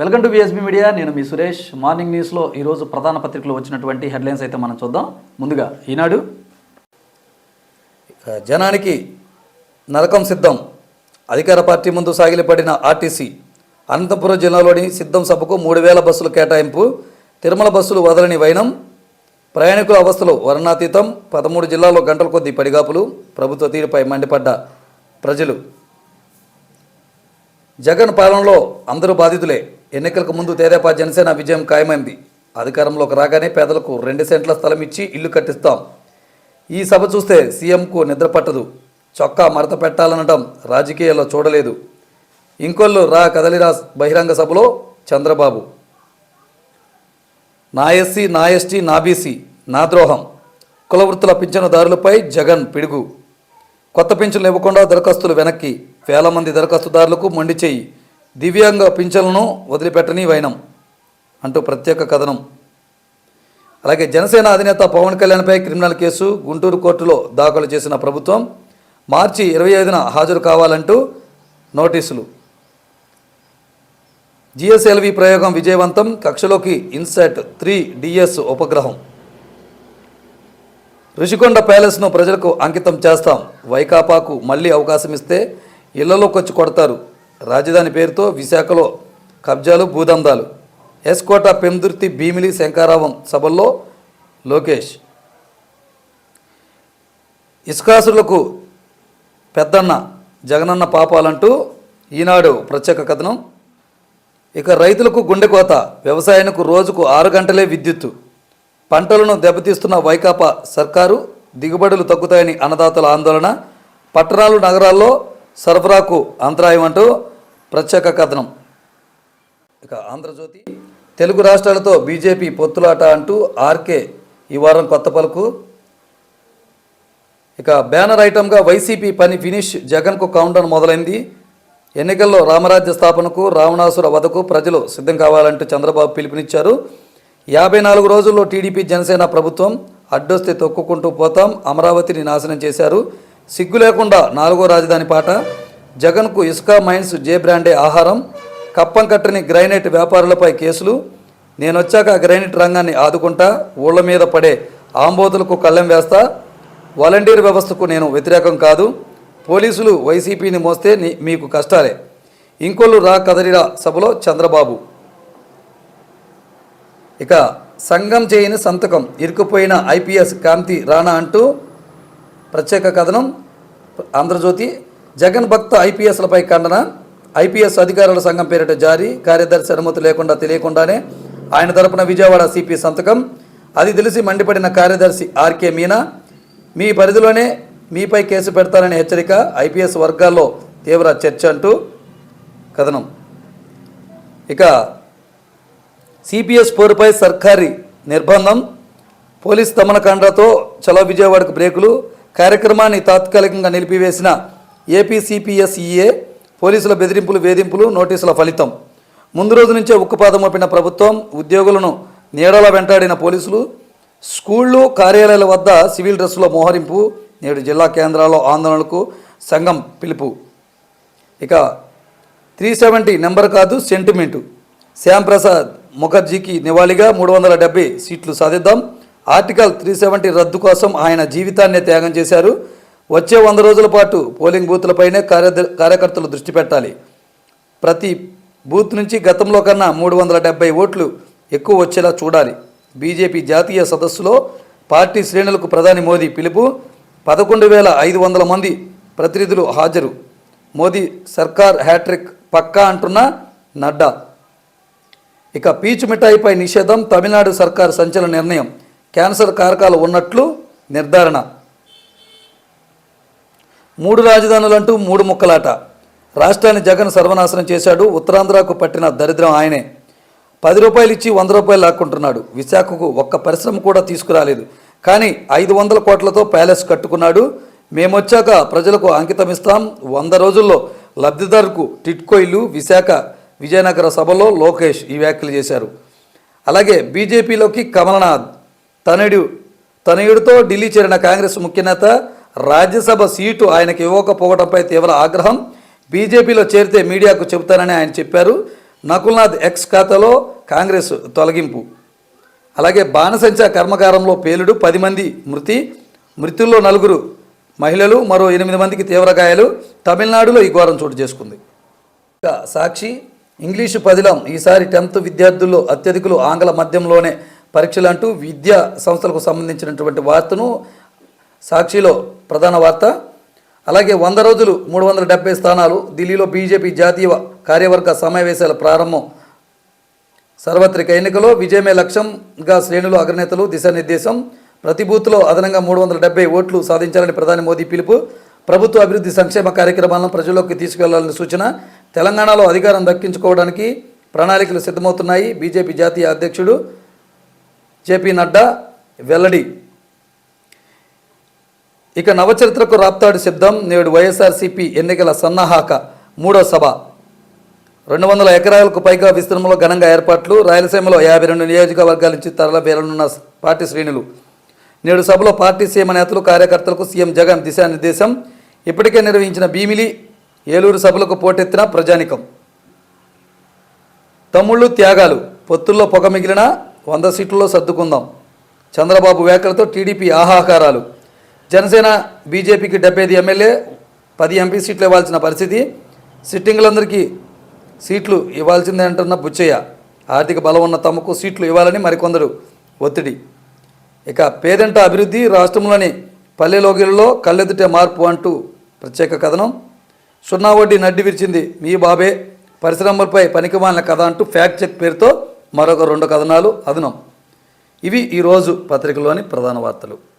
Welcome to బిఎస్బీ media నేను మీ Suresh. Morning న్యూస్లో ఈరోజు ప్రధాన పత్రికలో వచ్చినటువంటి హెడ్లైన్స్ అయితే మనం చూద్దాం. ముందుగా ఈనాడు. జనానికి నరకం సిద్ధం. అధికార పార్టీ ముందు సాగిలిపడిన ఆర్టీసీ అనంతపురం జిల్లాలోని సిద్ధం సభకు మూడు వేల బస్సులు కేటాయింపు తిరుమల బస్సులు వదలని వైనం ప్రయాణికుల అవస్థలు వర్ణాతీతం పదమూడు జిల్లాల్లో గంటల కొద్దీ పడిగాపులు ప్రభుత్వ తీరుపై మండిపడ్డ ప్రజలు. జగన్ పాలనలో అందరూ బాధితులే. ఎన్నికలకు ముందు తెదేపా జనసేన విజయం ఖాయమైంది. అధికారంలోకి రాగానే పేదలకు రెండు సెంట్ల స్థలం ఇచ్చి ఇల్లు కట్టిస్తాం. ఈ సభ చూస్తే సీఎంకు నిద్ర పట్టదు. చొక్కా మడత పెట్టాలనడం రాజకీయాల్లో చూడలేదు. ఇంకొల్లు రా కదలిరా బహిరంగ సభలో చంద్రబాబు. నా ఎస్సీ నా ఎస్టీ నా బీసీ నా ద్రోహం. కులవృత్తుల పింఛనుదారులపై జగన్ పిడుగు. కొత్త పింఛన్లు ఇవ్వకుండా దరఖాస్తులు వెనక్కి. వేల మంది దరఖాస్తుదారులకు మొండి చేయి. దివ్యాంగ పింఛన్లను వదిలిపెట్టని వైనం అంటూ ప్రత్యేక కథనం. అలాగే జనసేన అధినేత పవన్ కళ్యాణ్పై క్రిమినల్ కేసు గుంటూరు కోర్టులో దాఖలు చేసిన ప్రభుత్వం మార్చి ఇరవై ఐదున హాజరు కావాలంటూ నోటీసులు. జిఎస్ఎల్వి ప్రయోగం విజయవంతం కక్షలోకి ఇన్సెట్ త్రీ డిఎస్ ఉపగ్రహం. రుషికొండ ప్యాలెస్ను ప్రజలకు అంకితం చేస్తాం వైకాపాకు మళ్ళీ అవకాశం ఇస్తే ఇళ్ళలోకి వచ్చి కొడతారు. రాజధాని పేరుతో విశాఖలో కబ్జాలు భూదందాలు. ఎస్కోట పెందుర్తి భీమిలి శంకారావం సభల్లో లోకేష్. ఇసుకాసులకు పెద్దన్న జగనన్న పాపాలంటూ ఈనాడు ప్రత్యేక కథనం. ఇక రైతులకు గుండెకోత వ్యవసాయానికి రోజుకు ఆరు గంటలే విద్యుత్తు. పంటలను దెబ్బతీస్తున్న వైకాపా సర్కారు దిగుబడులు తగ్గుతాయని అన్నదాతల ఆందోళన. పట్టణాలు నగరాల్లో సరఫరాకు అంతరాయం అంటూ ప్రత్యేక కథనం. ఇక ఆంధ్రజ్యోతి తెలుగు రాష్ట్రాలతో బీజేపీ పొత్తులాట అంటూ ఆర్కే ఈ వారం కొత్త పలుకు. ఇక బ్యానర్ ఐటమ్గా వైసీపీ పని ఫినిష్ జగన్కు కౌంటర్ మొదలైంది. ఎన్నికల్లో రామరాజ్య స్థాపనకు రావణాసుర వధకు ప్రజలు సిద్ధం కావాలంటూ చంద్రబాబు పిలుపునిచ్చారు. యాభై నాలుగు రోజుల్లో టీడీపీ జనసేన ప్రభుత్వం అడ్డొస్తే తొక్కుకుంటూ పోతాం అమరావతిని నాశనం చేశారు. సిగ్గు లేకుండా నాలుగో రాజధాని పాట జగన్కు ఇసుక మైన్స్ జే బ్రాండే ఆహారం కప్పం కట్టని గ్రైనైట్ వ్యాపారులపై కేసులు నేను వచ్చాక గ్రైనైట్ రంగాన్ని ఆదుకుంటా ఊళ్ళ మీద పడే ఆంబోతులకు కళ్ళెం వేస్తా వాలంటీర్ వ్యవస్థకు నేను వ్యతిరేకం కాదు పోలీసులు వైసీపీని మోస్తే మీకు కష్టాలే. ఇంకొల్లు రా కదలిరా సభలో చంద్రబాబు. ఇక సంఘం చేయని సంతకం ఇరుకుపోయిన ఐపీఎస్ కాంతి రాణా అంటూ ప్రత్యేక కథనం ఆంధ్రజ్యోతి. జగన్ భక్త ఐపీఎస్లపై ఖండన. ఐపీఎస్ అధికారుల సంఘం పేరిట జారీ. కార్యదర్శి అనుమతి లేకుండా తెలియకుండానే ఆయన తరపున విజయవాడ సిపి సంతకం. అది తెలిసి మండిపడిన కార్యదర్శి ఆర్కే మీనా. మీ పరిధిలోనే మీపై కేసు పెడతారనే హెచ్చరిక ఐపీఎస్ వర్గాల్లో తీవ్ర చర్చ అంటూ కథనం. ఇక సిపిఎస్ పోరుపై సర్కారీ నిర్బంధం. పోలీస్ దమనకాండతో చలో విజయవాడకు బ్రేకులు. కార్యక్రమాన్ని తాత్కాలికంగా నిలిపివేసిన ఏపీసీపీఎస్ఈఏ పోలీసుల బెదిరింపులు వేధింపులు నోటీసుల ఫలితం. ముందు రోజు నుంచే ఉక్కుపాదం మోపిన ప్రభుత్వం ఉద్యోగులను నీడలా వెంటాడిన పోలీసులు స్కూళ్ళు కార్యాలయాల వద్ద సివిల్ డ్రెస్సుల మోహరింపు నేడు జిల్లా కేంద్రాల్లో ఆందోళనలకు సంఘం పిలుపు. ఇక త్రీ సెవెంటీ నెంబర్ కాదు సెంటిమెంటు. శ్యాంప్రసాద్ ముఖర్జీకి నివాళిగా మూడు వందల డెబ్బై సీట్లు సాధిద్దాం. ఆర్టికల్ త్రీ సెవెంటీ రద్దు కోసం ఆయన జీవితాన్నే త్యాగం చేశారు. వచ్చే వంద రోజుల పాటు పోలింగ్ బూత్లపైనే కార్య కార్యకర్తలు దృష్టి పెట్టాలి. ప్రతి బూత్ నుంచి గతంలో కన్నా మూడు వందల డెబ్బై ఓట్లు ఎక్కువ వచ్చేలా చూడాలి. బీజేపీ జాతీయ సదస్సులో పార్టీ శ్రేణులకు ప్రధాని మోదీ పిలుపు పదకొండు వేల ఐదు వందల మంది ప్రతినిధులు హాజరు. మోదీ సర్కార్ హ్యాట్రిక్ పక్కా అంటున్న నడ్డా. ఇక పీచు మిఠాయిపై నిషేధం తమిళనాడు సర్కార్ సంచలన నిర్ణయం. క్యాన్సర్ కారకాలు ఉన్నట్లు నిర్ధారణ. మూడు రాజధానులంటూ మూడు ముక్కలాట. రాష్ట్రాన్ని జగన్ సర్వనాశనం చేశాడు ఉత్తరాంధ్రకు పట్టిన దరిద్రం ఆయనే. పది రూపాయలు ఇచ్చి వంద రూపాయలు లాక్కుంటున్నాడు. విశాఖకు ఒక్క పరిశ్రమ కూడా తీసుకురాలేదు. కానీ ఐదు వందల కోట్లతో ప్యాలెస్ కట్టుకున్నాడు. మేమొచ్చాక ప్రజలకు అంకితం ఇస్తాం వంద రోజుల్లో లబ్ధిదారుకు టిట్కోయిలు విశాఖ విజయనగర సభలో లోకేష్ ఈ వ్యాఖ్యలు చేశారు. అలాగే బీజేపీలోకి కమలనాథ్. తనయుడు తనయుడితో ఢిల్లీ చేరిన కాంగ్రెస్ ముఖ్యనేత రాజ్యసభ సీటు ఆయనకు ఇవ్వకపోవడంపై తీవ్ర ఆగ్రహం. బీజేపీలో చేరితే మీడియాకు చెబుతానని ఆయన చెప్పారు. నకుల్నాథ్ ఎక్స్ ఖాతాలో కాంగ్రెస్ తొలగింపు. అలాగే బాణసంచా కర్మకారంలో పేలుడు పది మంది మృతి. మృతుల్లో నలుగురు మహిళలు మరో ఎనిమిది మందికి తీవ్ర గాయాలు. తమిళనాడులో ఈ ఘోరం చోటు చేసుకుంది. సాక్షి ఇంగ్లీషు పదిలం. ఈసారి టెన్త్ విద్యార్థుల్లో అత్యధికులు ఆంగ్ల మధ్యంలోనే పరీక్షలు అంటూ విద్యా సంస్థలకు సంబంధించినటువంటి వార్తను సాక్షిలో ప్రధాన వార్త. అలాగే వంద రోజులు మూడు వందల డెబ్బై స్థానాలు ఢిల్లీలో బీజేపీ జాతీయ కార్యవర్గ సమావేశాల ప్రారంభం. సార్వత్రిక ఎన్నికలో విజయమే లక్ష్యంగా శ్రేణులు అగ్రనేతలు దిశానిర్దేశం. ప్రతి బూత్లో అదనంగా మూడు వందల డెబ్బై ఓట్లు సాధించాలని ప్రధాని మోదీ పిలుపు. ప్రభుత్వ అభివృద్ధి సంక్షేమ కార్యక్రమాలను ప్రజల్లోకి తీసుకెళ్ళాలని సూచన. తెలంగాణలో అధికారం దక్కించుకోవడానికి ప్రణాళికలు సిద్ధమవుతున్నాయి. బీజేపీ జాతీయ అధ్యక్షుడు జేపీ నడ్డా వెల్లడి. ఇక నవచరిత్రకు రాప్తాడు శబ్దం నేడు వైఎస్ఆర్సీపీ ఎన్నికల సన్నాహాక మూడో సభ. రెండు వందల ఎకరాలకు పైగా విస్తీర్ణంలో ఘనంగా ఏర్పాట్లు రాయలసీమలో యాభై రెండు నియోజకవర్గాల నుంచి తరలివేరనున్న పార్టీ శ్రేణులు. నేడు సభలో పార్టీ సీఎం నేతలు కార్యకర్తలకు సీఎం జగన్ దిశానిర్దేశం. ఇప్పటికే నిర్వహించిన భీమిలి ఏలూరు సభలకు పోటెత్తిన ప్రజానికం. తమ్ముళ్ళు త్యాగాలు పొత్తుల్లో పొగ మిగిలిన వంద సీట్లలో సర్దుకుందాం. చంద్రబాబు వ్యాఖ్యలతో టీడీపీ ఆహాకారాలు. జనసేన బీజేపీకి డెబ్బై ఐదు ఎమ్మెల్యే పది ఎంపీ సీట్లు ఇవ్వాల్సిన పరిస్థితి. సిట్టింగులందరికీ సీట్లు ఇవ్వాల్సిందే అంటున్న బుచ్చయ్య. ఆర్థిక బలం ఉన్న తమకు సీట్లు ఇవ్వాలని మరికొందరు ఒత్తిడి. ఇక పేదంట అభివృద్ధి రాష్ట్రంలోని పల్లెలోగిలలో కళ్ళెదుటే మార్పు అంటూ ప్రత్యేక కథనం. సున్నా వడ్డీ నడ్డి విరిచింది మీ బాబే పరిశ్రమలపై పనికిమాలిన కథ అంటూ ఫ్యాక్ట్ చెక్ పేరుతో మరొక రెండు కథనాలు అదనం. ఇవి ఈరోజు పత్రికలోని ప్రధాన వార్తలు.